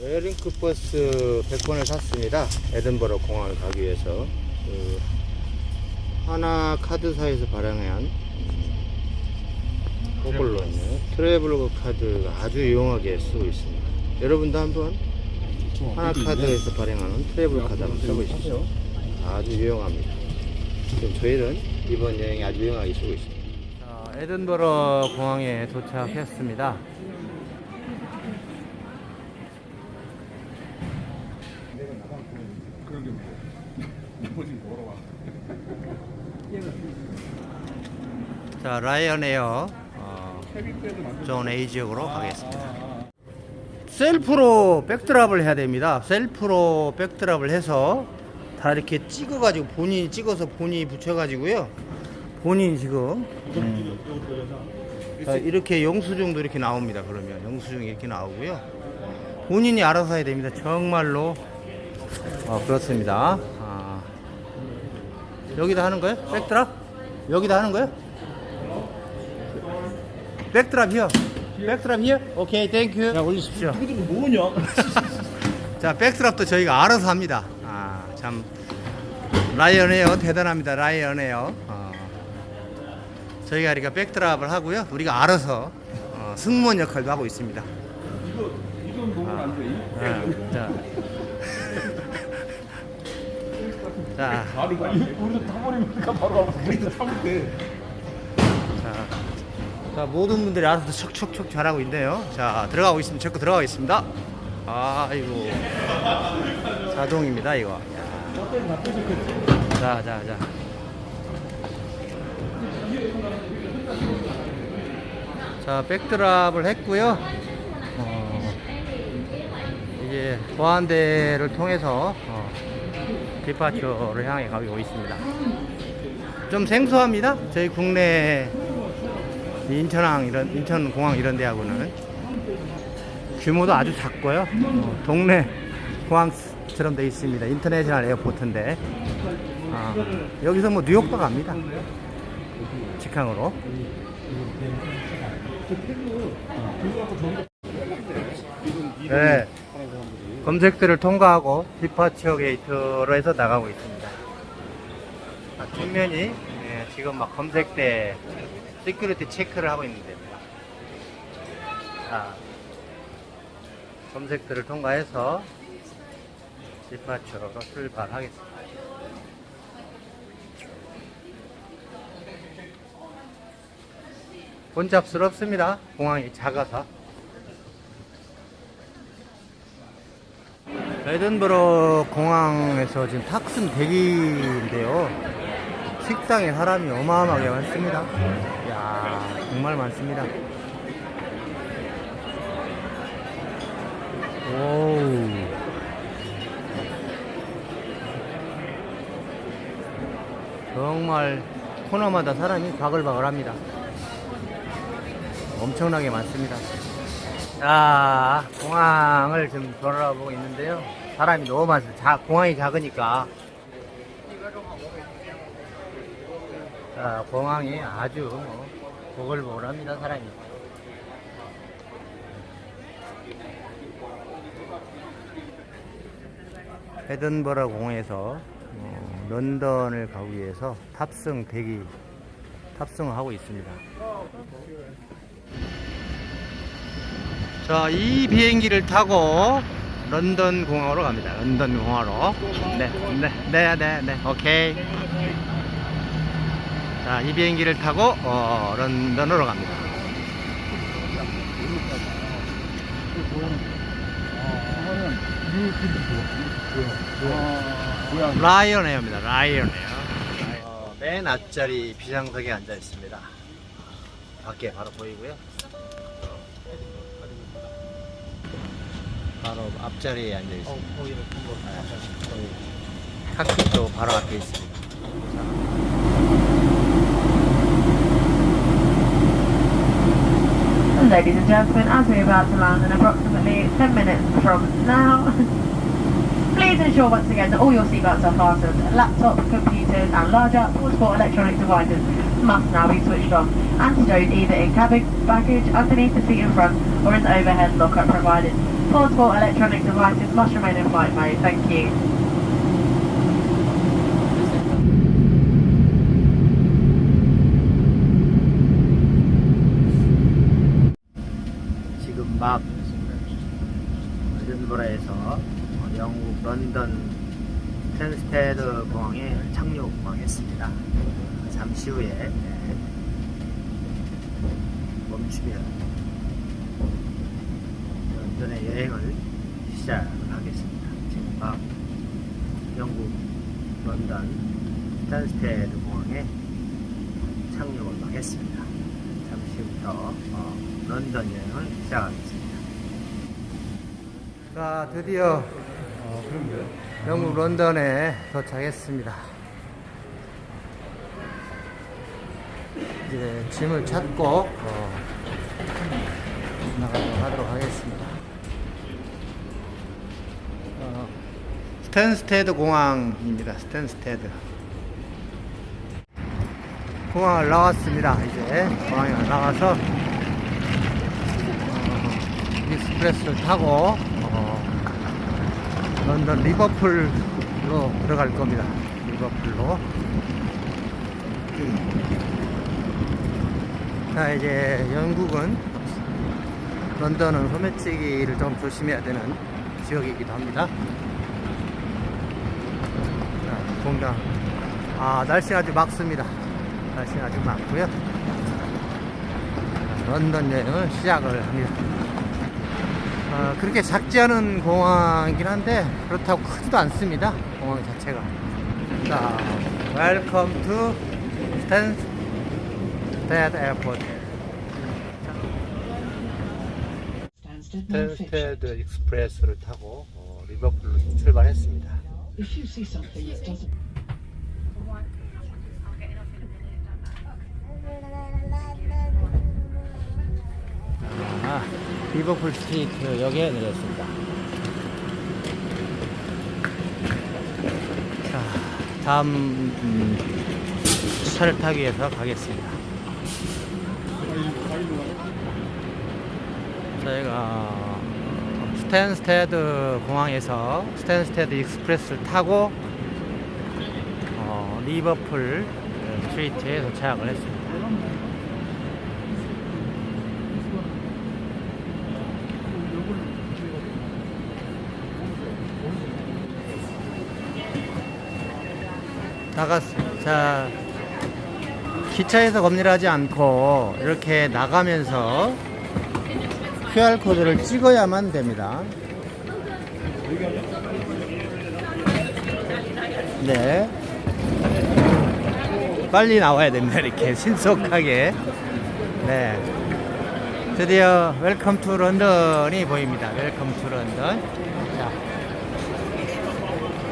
에어링크 버스 100번을 탔습니다. 에든버러 공항을 가기 위해서. 그 하나 카드사에서 발행한 그걸로 있는 트래블러 카드가 아주 유용하게 쓰고 있습니다. 여러분도 한번 하나 카드에서 발행하는 트래블 카드 한번 써보십시오. 아주 유용합니다. 지금 저희는 이번 여행에 아주 유용하게 쓰고 있습니다. 에든버러 공항에 도착했습니다. 자, 라이언 에어 어, 존 A 지역으로 가겠습니다. 셀프로 백드랍을 해야 됩니다. 셀프로 백드랍을 해서 다 이렇게 찍어가지고 본인이 찍어서 본인이 붙여가지고요. 본인이 지금 음, 자, 이렇게 영수증도 이렇게 나옵니다. 그러면 영수증이 이렇게 나오고요. 본인이 알아서 해야 됩니다. 정말로 어, 그렇습니다. 아, 여기다 하는 거예요? 백드랍? 여기다 하는 거예요? 백드랍 히어. 백드랍 히어? 오케이, 땡큐. 자, 올리십시오. 이거 뭐냐? 자, 백드랍도 저희가 알아서 합니다. 아, 참 라이언에어 대단합니다. 라이언에어. 어, 저희가 그러니까 백드랍을 하고요. 우리가 알아서 어, 승무원 역할도 하고 있습니다. 이거 이건 보면 안 돼. 아, 자. 자, 가. 우리도 타버리니까 바로 가고 우리도 타면 돼. 자, 자, 모든 분들이 알아서 척척척 잘하고 있네요. 자, 들어가고 있습니다. 적극 들어가고 있습니다. 아이고. 자동입니다, 이거. 자, 자, 자. 자, 백드랍을 했고요. 어, 이제 보안대를 통해서 어, 디파처를 향해 가고 있습니다. 좀 생소합니다. 저희 국내 인천항 이런 인천공항 이런 데하고는 규모도 아주 작고요. 어, 동네 공항처럼 돼 있습니다. 인터내셔널 에어포트인데 아, 여기서 뭐 뉴욕도 갑니다. 직항으로. 네. 검색들을 통과하고 디파처 게이트로 해서 나가고 있습니다. 아, 뒷면이 예, 지금 막 검색대 시큐리티 체크를 하고 있는 데입니다. 자, 검색들을 통과해서 디파처로 출발하겠습니다. 본잡스럽습니다. 공항이 작아서. 에든버러 공항에서 지금 탁슨 대기인데요. 식당에 사람이 어마어마하게 많습니다. 이야, 정말 많습니다. 오우. 정말 코너마다 사람이 바글바글 합니다. 엄청나게 많습니다. 자, 공항을 지금 돌아보고 있는데요. 사람이 너무 많습니다. 자, 공항이 작으니까. 자, 공항이 아주 뭐 보글보글합니다, 사람이. 에든버러 공항에서 어, 런던을 가기 위해서 탑승 대기 탑승을 하고 있습니다. 자, 이 비행기를 타고 런던 공항으로 갑니다. 런던 공항으로. 네, 네, 네, 네, 네, 오케이. 자, 이 비행기를 타고 어, 런던으로 갑니다. 라이언 에어입니다. 라이언 에어. 어, 맨 앞자리 비상석에 앉아 있습니다. 밖에 바로 보이고요. 바로 앞자리에 앉아 있습니다. 네, 칵핏도 바로 앞에 있습니다. Ladies and gentlemen, as we're about to land in approximately 10 minutes from now, please ensure once again that all your seatbelts are fastened. Laptop, computers and larger portable electronic devices must now be switched on and stowed either in cabin baggage, underneath the seat in front, or in the overhead locker provided. Portable electronic devices must remain in flight mode. Thank you. 지금 막 에든버러에서 영국 런던 텐스테드 공항에 착륙했습니다. 잠시 후에 네, 멈추면 런던의 여행을 시작하겠습니다. 지금 막 영국 런던 텐스테드 공항에 착륙을 막 했습니다. 잠시 후부터 어, 런던 여행을 시작하겠습니다. 자, 드디어 영국 런던에 도착했습니다. 이제 짐을 찾고 어, 나가도록 하도록 하겠습니다. 어, 스탠스테드 공항입니다. 스탠스테드. 공항을 나왔습니다. 이제 공항에 나와서 어, 익스프레스를 타고 어, 런던 리버풀로 들어갈 겁니다. 리버풀로. 자 이제 영국은 런던은 소매치기를 좀 조심해야 되는 지역이기도 합니다. 자, 공장. 아 날씨가 아주 맑습니다. 날씨가 아주 맑고요. 자, 런던 여행을 시작을 합니다. 어, 그렇게 작지 않은 공항이긴 한데 그렇다고 크지도 않습니다. 공항 자체가. 자, 웰컴 투 스탠스 no fiction. 스탠스테드 익스프레스를 타고 어, 리버풀로 출발했습니다. 아, 리버풀 스트리트 역에 내렸습니다. 자, 다음 음, 차를 타기 위해서 가겠습니다. 저희가 스탠스테드 공항에서 스탠스테드 익스프레스를 타고 어, 리버풀 스트리트에 도착을 했습니다. 나갔어요. 자, 기차에서 검열하지 않고 이렇게 나가면서 QR코드를 찍어야만 됩니다. 네. 빨리 나와야 됩니다. 이렇게 신속하게. 네. 드디어 웰컴 투 런던이 보입니다. 웰컴 투 런던. 자,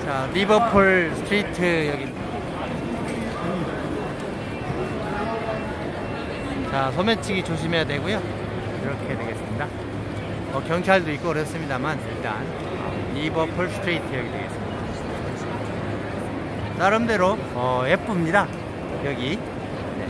자 리버풀 스트리트 여기. 자, 소매치기 조심해야 되고요. 이렇게 되겠습니다. 뭐 경찰도 있고 그렇습니다만 일단 어, 리버풀 스트리트 여기 되겠습니다. 나름대로 어, 예쁩니다. 여기. 네.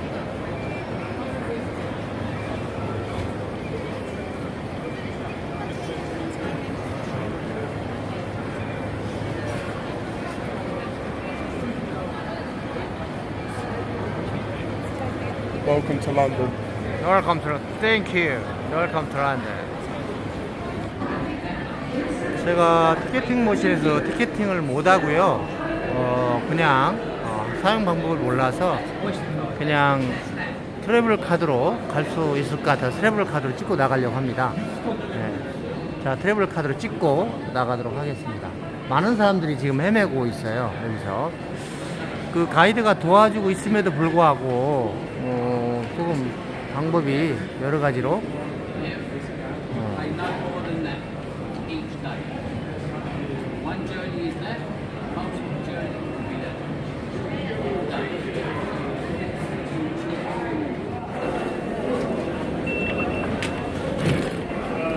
Welcome. Welcome to Thank you. Welcome to London. 제가 티켓팅 모실에서 티켓팅을 못 하고요. 어, 그냥 어, 사용 방법을 몰라서 그냥 트래블 카드로 갈 수 있을 것 같아서 트래블 카드로 찍고 나가려고 합니다. 네. 자, 트래블 카드로 찍고 나가도록 하겠습니다. 많은 사람들이 지금 헤매고 있어요. 여기서. 그 가이드가 도와주고 있음에도 불구하고 어, 조금 방법이 여러 가지로. 어,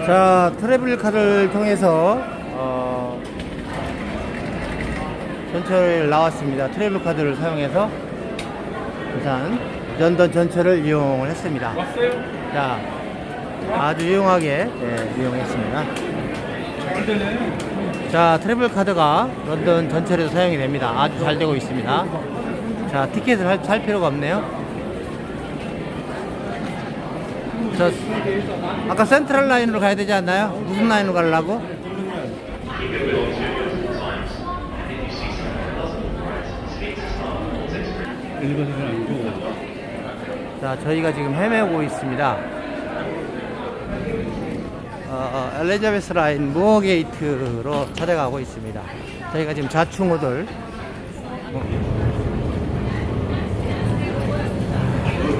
자 트래블 카드를 통해서 어, 전철 나왔습니다. 트래블 카드를 사용해서 부산 런던 전체를 이용을 했습니다. 왔어요? 자, 아주 유용하게 예, 이용했습니다. 되네. 자, 트래블 카드가 런던 전체에도 사용이 됩니다. 아주 잘 되고 있습니다. 자, 티켓을 할, 살 필요가 없네요. 저, 아까 센트럴 라인으로 가야 되지 않나요? 무슨 라인으로 가려고? 아니고. 자, 저희가 지금 헤매고 있습니다. 어, 어, 엘리자베스 라인 무어 게이트로 찾아가고 있습니다. 저희가 지금 좌충우돌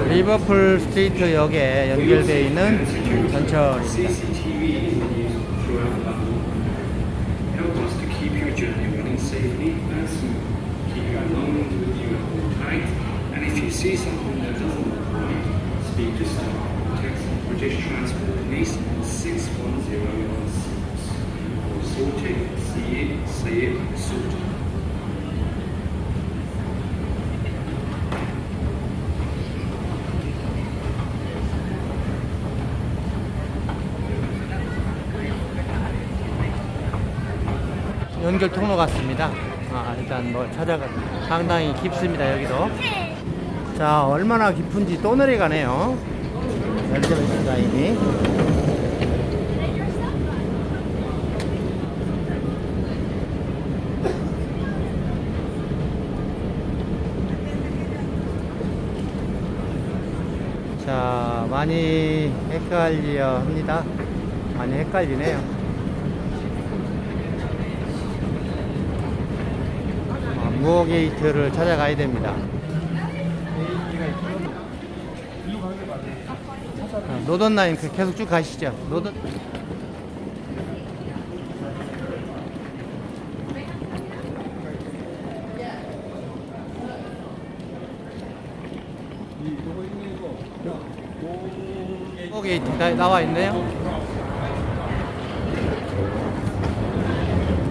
리버풀 스트리트 역에 연결되어 있는 전철입니다. Someone. Text British Transport Police 61016. Or sort it, see it, say it, sort it. 연결 통로 같습니다. 아, 일단 뭐 찾아가 상당히 깊습니다. 여기도. 자, 얼마나 깊은지 또 내려가네요. 엘리자베스 라인이. 자, 많이 헷갈려 합니다. 많이 헷갈리네요. 아, 무어 게이트를 찾아가야 됩니다. 아, 노던 라인 그 계속 쭉 가시죠. 노던 게이트 나, 나와 있네요.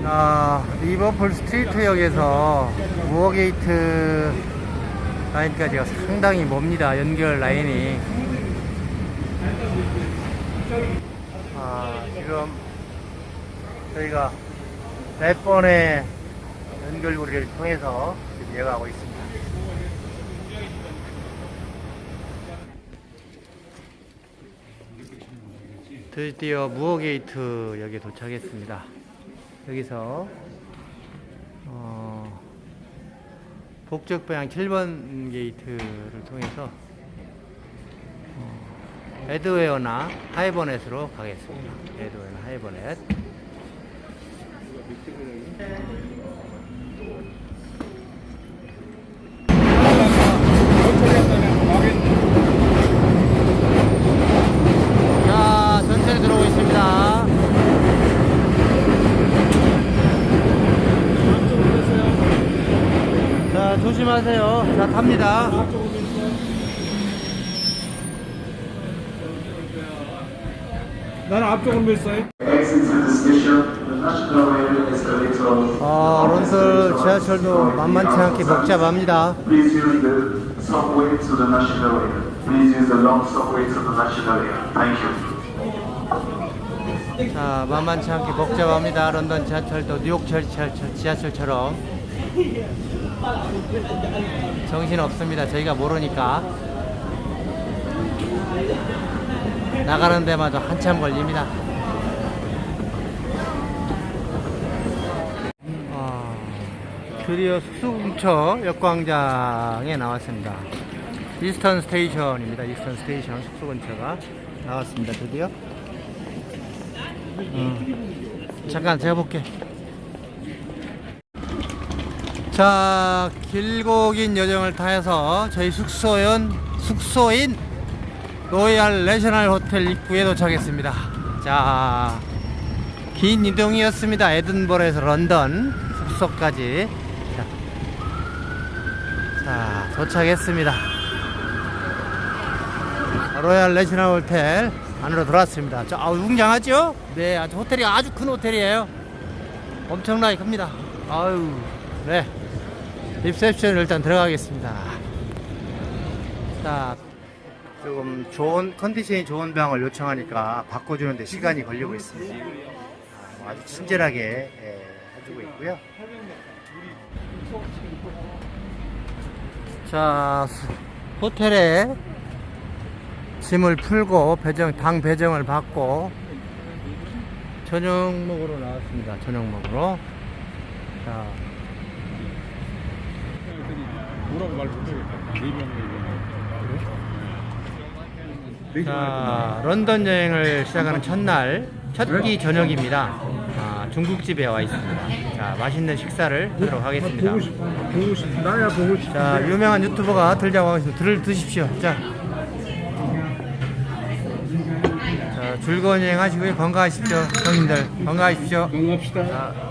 아, 리버풀 스트리트역에서 무어게이트 라인까지가 상당히 멉니다. 연결 라인이. 아, 지금 저희가 몇 번의 연결고리를 통해서 지금 이어가고 있습니다. 드디어 무어게이트 역에 도착했습니다. 여기서 어, 북쪽 방향 7번 게이트를 통해서 어, 에드웨어나 하이버넷으로 가겠습니다. 에드웨어나 하이버넷. 자, 전체에 들어오고 있습니다. 자, 탑니다. 나는 앞쪽으로 Escalator. 아, 런던 지하철도 만만치 않게 복잡합니다. 자, 만만치 않게 복잡합니다. 런던 지하철도 뉴욕 지하철, 지하철처럼. 정신 없습니다. 저희가 모르니까. 나가는 데마다 한참 걸립니다. 아, 드디어 숙소근처 역광장에 나왔습니다. 이스턴 스테이션입니다. 이스턴 스테이션 숙소 근처가 나왔습니다. 드디어. 음, 잠깐 제가 볼게. 자, 길고 긴 여정을 타서 저희 숙소인 숙소인 로얄 내셔널 호텔 입구에 도착했습니다. 자, 긴 이동이었습니다. 에든버러에서 런던 숙소까지. 자, 자 도착했습니다. 로얄 내셔널 호텔 안으로 들어왔습니다. 자, 아우, 웅장하죠? 네, 아주 호텔이 아주 큰 호텔이에요. 엄청나게 큽니다. 아유, 네. 리셉션을 일단 들어가겠습니다. 자, 조금 좋은 컨디션이 좋은 병을 요청하니까 바꿔주는데 시간이 걸리고 있습니다. 아, 아주 친절하게 예, 해주고 있고요. 자, 수- 호텔에 짐을 풀고 배정 당 배정을 받고 저녁 먹으러 나왔습니다. 저녁 먹으러. 자, 뭐라고 말 못하겠다. 네명 자, 런던 여행을 시작하는 첫날 첫끼 저녁입니다. 아, 중국집에 와 있습니다. 자, 맛있는 식사를 하도록 하겠습니다. 보고 싶어. 보고 싶. 나야 보고 싶. 자, 유명한 유튜버가 들자고 하겠습니다. 들을 드십시오. 자. 자, 즐거운 여행 하시고요. 건강하십시오. 형님들, 건강하십시오. 건강합시다. 자.